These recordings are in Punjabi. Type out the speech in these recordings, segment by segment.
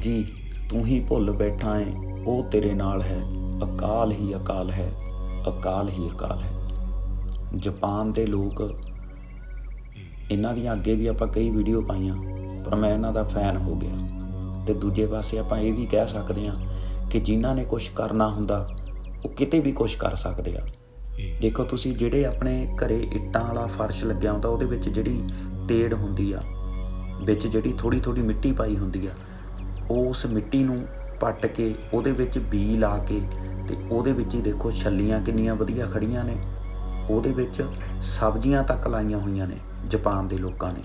ਹਾਂਜੀ, ਤੂੰ ਹੀ ਭੁੱਲ ਬੈਠਾ ਏ, ਉਹ ਤੇਰੇ ਨਾਲ ਹੈ, ਅਕਾਲ ਹੀ ਅਕਾਲ ਹੈ, ਅਕਾਲ ਹੀ ਅਕਾਲ ਹੈ। ਜਾਪਾਨ ਦੇ ਲੋਕ, ਇਹਨਾਂ ਦੀਆਂ ਅੱਗੇ ਵੀ ਆਪਾਂ ਕਈ ਵੀਡੀਓ ਪਾਈਆਂ, ਪਰ ਮੈਂ ਇਹਨਾਂ ਦਾ ਫੈਨ ਹੋ ਗਿਆ। ਤੇ ਦੂਜੇ ਪਾਸੇ ਆਪਾਂ ਇਹ ਵੀ ਕਹਿ ਸਕਦੇ ਹਾਂ ਕਿ ਜਿਨ੍ਹਾਂ ਨੇ ਕੁਝ ਕਰਨਾ ਹੁੰਦਾ, ਉਹ ਕਿਤੇ ਵੀ ਕੁਝ ਕਰ ਸਕਦੇ ਆ। ਦੇਖੋ, ਤੁਸੀਂ ਜਿਹੜੇ ਆਪਣੇ ਘਰੇ ਇੱਟਾਂ ਵਾਲਾ ਫਰਸ਼ ਲੱਗਿਆ ਹੁੰਦਾ, ਉਹਦੇ ਵਿੱਚ ਜਿਹੜੀ ਤੇੜ ਹੁੰਦੀ ਆ, ਵਿੱਚ ਜਿਹੜੀ ਥੋੜੀ ਥੋੜੀ ਮਿੱਟੀ ਪਾਈ ਹੁੰਦੀ ਆ ਉਸ ਮਿੱਟੀ ਨੂੰ ਪੱਟ ਕੇ ਉਹਦੇ ਵਿੱਚ ਬੀ ਲਾ ਕੇ ਤੇ ਉਹਦੇ ਵਿੱਚ ਹੀ ਦੇਖੋ ਛੱਲੀਆਂ ਕਿੰਨੀਆਂ ਵਧੀਆ ਖੜੀਆਂ ਨੇ। ਉਹਦੇ ਵਿੱਚ ਸਬਜ਼ੀਆਂ ਤੱਕ ਲਾਈਆਂ ਹੋਈਆਂ ਨੇ ਜਾਪਾਨ ਦੇ ਲੋਕਾਂ ਨੇ।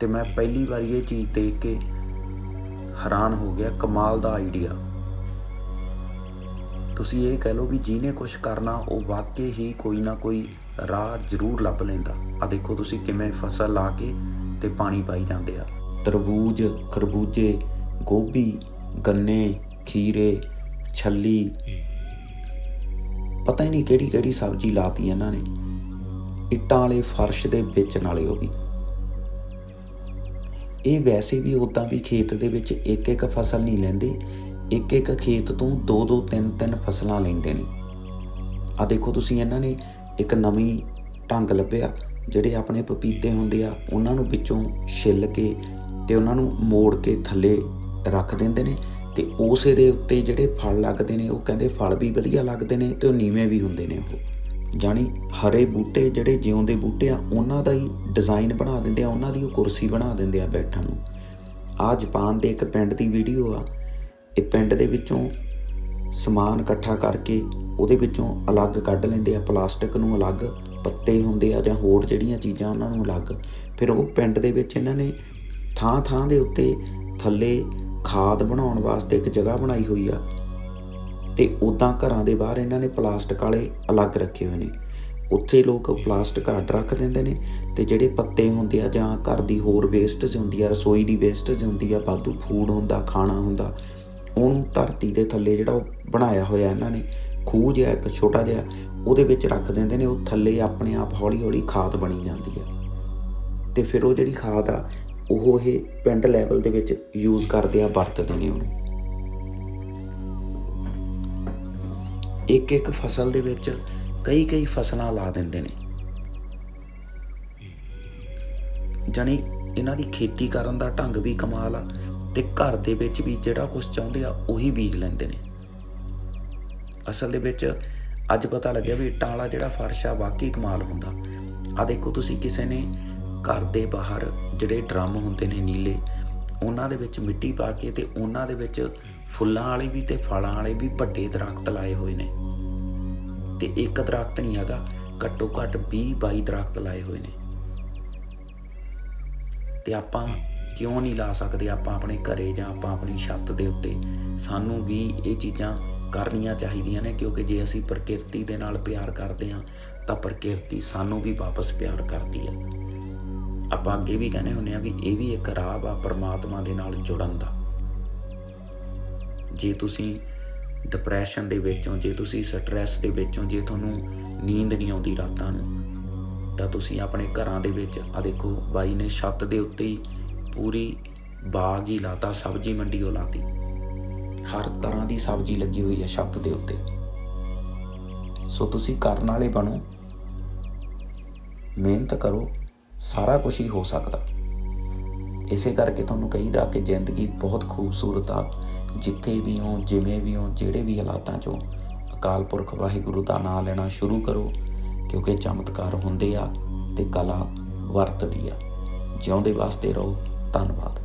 ਤੇ ਮੈਂ ਪਹਿਲੀ ਵਾਰੀ ਇਹ ਚੀਜ਼ ਦੇਖ ਕੇ ਹੈਰਾਨ ਹੋ ਗਿਆ, ਕਮਾਲ ਦਾ ਆਈਡੀਆ ਤੁਸੀਂ ਇਹ ਕਹਿ ਲਓ ਵੀ ਜਿਹਨੇ ਕੁਝ ਕਰਨਾ, ਉਹ ਵਾਕਈ ਹੀ ਕੋਈ ਨਾ ਕੋਈ ਰਾਹ ਜ਼ਰੂਰ ਲੱਭ ਲੈਂਦਾ। ਆ ਦੇਖੋ ਤੁਸੀਂ ਕਿਵੇਂ ਫਸਲ ਲਾ ਕੇ ਤੇ ਪਾਣੀ ਪਾਈ ਜਾਂਦੇ ਆ। ਤਰਬੂਜ, ਖਰਬੂਜੇ, ਗੋਭੀ, ਗੰਨੇ, ਖੀਰੇ, ਛੱਲੀ। ਪਤਾ ਹੀ ਨਹੀਂ ਕਿਹੜੀ ਕਿਹੜੀ ਸਬਜ਼ੀ ਲਾਤੀ ਇਹਨਾਂ ਨੇ। ਇੱਟਾਂ ਵਾਲੇ ਫਰਸ਼ ਦੇ ਵੇਚਣ ਵਾਲੇ ਉਹ ਵੀ। ਇਹ ਵੈਸੇ ਵੀ ਉਦਾਂ ਵੀ ਖੇਤ ਦੇ ਵਿੱਚ ਇੱਕ ਇੱਕ ਫਸਲ ਨਹੀਂ ਲੈਂਦੇ। ਇੱਕ ਇੱਕ ਖੇਤ ਤੋਂ ਦੋ ਦੋ ਤਿੰਨ ਤਿੰਨ ਫਸਲਾਂ ਲੈਂਦੇ ਨੇ। ਆ ਦੇਖੋ ਤੁਸੀਂ ਇਹਨਾਂ ਨੇ ਇੱਕ ਨਵੀਂ ਢੰਗ ਲੱਭਿਆ। ਜਿਹੜੇ ਆਪਣੇ ਪਪੀਤੇ ਹੁੰਦੇ ਆ, ਉਹਨਾਂ ਨੂੰ ਵਿੱਚੋਂ ਛਿੱਲ ਕੇ ਤੇ ਉਹਨਾਂ ਨੂੰ ਮੋੜ ਕੇ ਥੱਲੇ ਰੱਖ ਦਿੰਦੇ ਨੇ ਤੇ ਉਸੇ ਦੇ ਉੱਤੇ ਜਿਹੜੇ ਫਲ ਲੱਗਦੇ ਨੇ, ਉਹ ਕਹਿੰਦੇ ਫਲ ਵੀ ਵਧੀਆ ਲੱਗਦੇ ਨੇ ਤੇ ਉਹ ਨੀਵੇਂ ਵੀ ਹੁੰਦੇ ਨੇ ਉਹ। ਜਾਣੀ ਹਰੇ ਬੂਟੇ ਜਿਹੜੇ ਜਿਉਂਦੇ ਬੂਟੇ ਆ, ਉਹਨਾਂ ਦਾ ਹੀ ਡਿਜ਼ਾਈਨ ਬਣਾ ਦਿੰਦੇ ਆ, ਉਹਨਾਂ ਦੀ ਉਹ ਕੁਰਸੀ ਬਣਾ ਦਿੰਦੇ ਆ ਬੈਠਣ ਨੂੰ। ਆ ਜਾਪਾਨ ਦੇ ਇੱਕ ਪਿੰਡ ਦੀ ਵੀਡੀਓ ਆ। ਇਹ ਪਿੰਡ ਦੇ ਵਿੱਚੋਂ ਸਮਾਨ ਇਕੱਠਾ ਕਰਕੇ ਉਹਦੇ ਵਿੱਚੋਂ ਅਲੱਗ ਕੱਢ ਲੈਂਦੇ ਆ, ਪਲਾਸਟਿਕ ਨੂੰ ਅਲੱਗ ਪੱਤੇ ਹੁੰਦੇ ਆ ਜਾਂ ਹੋਰ ਜਿਹੜੀਆਂ ਚੀਜ਼ਾਂ ਉਹਨਾਂ ਨੂੰ ਅਲੱਗ। ਫਿਰ ਉਹ ਪਿੰਡ ਦੇ ਵਿੱਚ ਇਹਨਾਂ ਨੇ ਥਾਂ ਥਾਂ ਦੇ ਉੱਤੇ ਥੱਲੇ ਖਾਦ ਬਣਾਉਣ ਵਾਸਤੇ ਇੱਕ ਜਗ੍ਹਾ ਬਣਾਈ ਹੋਈ ਆ। ਤੇ ਉਦਾਂ ਘਰਾਂ ਦੇ ਬਾਹਰ ਇਹਨਾਂ ਨੇ ਪਲਾਸਟਿਕ ਵਾਲੇ ਅਲੱਗ ਰੱਖੇ ਹੋਏ ਨੇ। ਉੱਥੇ ਲੋਕ ਪਲਾਸਟਿਕ ਅੱਡ ਰੱਖ ਦਿੰਦੇ ਨੇ ਤੇ ਜਿਹੜੇ ਪੱਤੇ ਹੁੰਦੇ ਆ ਜਾਂ ਘਰ ਦੀ ਹੋਰ ਵੇਸਟਜ ਹੁੰਦੀ ਆ, ਰਸੋਈ ਦੀ ਵੇਸਟਜ ਹੁੰਦੀ ਆ ਬਾਦੂ ਫੂਡ ਹੁੰਦਾ, ਖਾਣਾ ਹੁੰਦਾ, ਉਹਨੂੰ ਧਰਤੀ ਦੇ ਥੱਲੇ ਜਿਹੜਾ ਉਹ ਬਣਾਇਆ ਹੋਇਆ ਇਹਨਾਂ ਨੇ, ਖੂਹ ਜਿਹਾ ਇੱਕ ਛੋਟਾ ਜਿਹਾ, ਉਹਦੇ ਵਿੱਚ ਰੱਖ ਦਿੰਦੇ ਨੇ, ਉਹ ਥੱਲੇ ਆਪਣੇ ਆਪ ਹੌਲੀ ਹੌਲੀ ਖਾਦ ਬਣੀ ਜਾਂਦੀ ਆ। ਤੇ ਫਿਰ ਉਹ ਜਿਹੜੀ ਖਾਦ ਆ ਉਹ ਇਹ ਪਿੰਡ ਲੈਵਲ ਦੇ ਵਿੱਚ ਯੂਜ਼ ਕਰਦੇ ਆ, ਵਰਤਦੇ ਨੇ ਉਹਨੂੰ। ਇੱਕ ਇੱਕ ਫਸਲ ਦੇ ਵਿੱਚ ਕਈ ਕਈ ਫਸਲਾਂ ਲਾ ਦਿੰਦੇ ਨੇ। ਜਾਨੀ ਇਹਨਾਂ ਦੀ ਖੇਤੀ ਕਰਨ ਦਾ ਢੰਗ ਵੀ ਕਮਾਲ ਆ ਤੇ ਘਰ ਦੇ ਵਿੱਚ ਵੀ ਜਿਹੜਾ ਕੁਝ ਚਾਹੁੰਦੇ ਆ, ਉਹੀ ਬੀਜ ਲੈਂਦੇ ਨੇ। ਅਸਲ ਦੇ ਵਿੱਚ ਅੱਜ ਪਤਾ ਲੱਗਿਆ ਵੀ ਇੱਟਾਂ ਵਾਲਾ ਜਿਹੜਾ ਫਰਸ਼ ਆ, ਵਾਕਈ ਕਮਾਲ ਹੁੰਦਾ। ਆ ਦੇਖੋ ਤੁਸੀਂ ਕਿਸੇ ਨੇ ਘਰ ਦੇ ਬਾਹਰ ਜਿਹੜੇ ਡਰਮ ਹੁੰਦੇ ਨੇ ਨੀਲੇ, ਉਹਨਾਂ ਦੇ ਵਿੱਚ ਮਿੱਟੀ ਪਾ ਕੇ ਤੇ ਉਹਨਾਂ ਦੇ ਵਿੱਚ ਫੁੱਲਾਂ ਵਾਲੇ ਵੀ ਤੇ ਫਲਾਂ ਵਾਲੇ ਵੀ ਵੱਡੇ ਦਰਖਤ ਲਾਏ ਹੋਏ ਨੇ। ਤੇ ਇੱਕ ਦਰਖਤ ਨਹੀਂ ਹੈਗਾ, ਘੱਟੋ ਘੱਟ 20 22 ਦਰਖਤ ਲਾਏ ਹੋਏ ਨੇ। ਤੇ ਆਪਾਂ ਕਿਉਂ ਨਹੀਂ ਲਾ ਸਕਦੇ? ਆਪਾਂ ਆਪਣੇ ਘਰੇ ਜਾਂ ਆਪਾਂ ਆਪਣੀ ਛੱਤ ਦੇ ਉੱਤੇ ਸਾਨੂੰ ਵੀ ਇਹ ਚੀਜ਼ਾਂ ਕਰਨੀਆਂ ਚਾਹੀਦੀਆਂ ਨੇ, ਕਿਉਂਕਿ ਜੇ ਅਸੀਂ ਪ੍ਰਕਿਰਤੀ ਦੇ ਨਾਲ ਪਿਆਰ ਕਰਦੇ ਹਾਂ, ਤਾਂ ਪ੍ਰਕਿਰਤੀ ਸਾਨੂੰ ਵੀ ਵਾਪਸ ਪਿਆਰ ਕਰਦੀ ਹੈ। ਆਪਾਂ ਅੱਗੇ ਵੀ ਕਹਿੰਦੇ ਹੁੰਨੇ ਆ ਵੀ ਇਹ ਵੀ ਇੱਕ ਰਾਹ ਆ ਪਰਮਾਤਮਾ ਦੇ ਨਾਲ ਜੁੜਨ ਦਾ। ਜੇ ਤੁਸੀਂ ਡਿਪਰੈਸ਼ਨ ਦੇ ਵਿੱਚੋਂ, ਜੇ ਤੁਸੀਂ ਸਟ੍ਰੈਸ ਦੇ ਵਿੱਚੋਂ, ਜੇ ਤੁਹਾਨੂੰ ਨੀਂਦ ਨਹੀਂ ਆਉਂਦੀ ਰਾਤਾਂ ਨੂੰ, ਤਾਂ ਤੁਸੀਂ ਆਪਣੇ ਘਰਾਂ ਦੇ ਵਿੱਚ ਆ ਦੇਖੋ ਬਾਈ ਨੇ ਛੱਤ ਦੇ ਉੱਤੇ ਹੀ ਪੂਰੀ ਬਾਗ ਹੀ ਲਾਤਾ, ਸਬਜ਼ੀ ਮੰਡੀ ਉਹ ਲਾਤੀ। ਹਰ ਤਰ੍ਹਾਂ ਦੀ ਸਬਜ਼ੀ ਲੱਗੀ ਹੋਈ ਹੈ ਛੱਤ ਦੇ ਉੱਤੇ। ਸੋ ਤੁਸੀਂ ਕਰਨ ਵਾਲੇ ਬਣੋ। ਮਿਹਨਤ ਕਰੋ। ਸਾਰਾ ਕੁਝ ਹੀ ਹੋ ਸਕਦਾ। ਇਸੇ ਕਰਕੇ ਤੁਹਾਨੂੰ ਕਹੀਦਾ ਕਿ ਜ਼ਿੰਦਗੀ ਬਹੁਤ ਖੂਬਸੂਰਤ ਆ। ਜਿੱਥੇ ਵੀ ਹੋ, ਜਿਵੇਂ ਵੀ ਹੋ, ਜਿਹੜੇ ਵੀ ਹਾਲਾਤਾਂ 'ਚੋਂ ਅਕਾਲ ਪੁਰਖ ਵਾਹਿਗੁਰੂ ਦਾ ਨਾਮ ਲੈਣਾ ਸ਼ੁਰੂ ਕਰੋ, ਕਿਉਂਕਿ ਚਮਤਕਾਰ ਹੁੰਦੇ ਆ ਤੇ ਕਲਾ ਵਰਤਦੀ ਆ। ਜਿਉਂਦੇ ਵਾਸਤੇ ਰਹੋ। ਧੰਨਵਾਦ।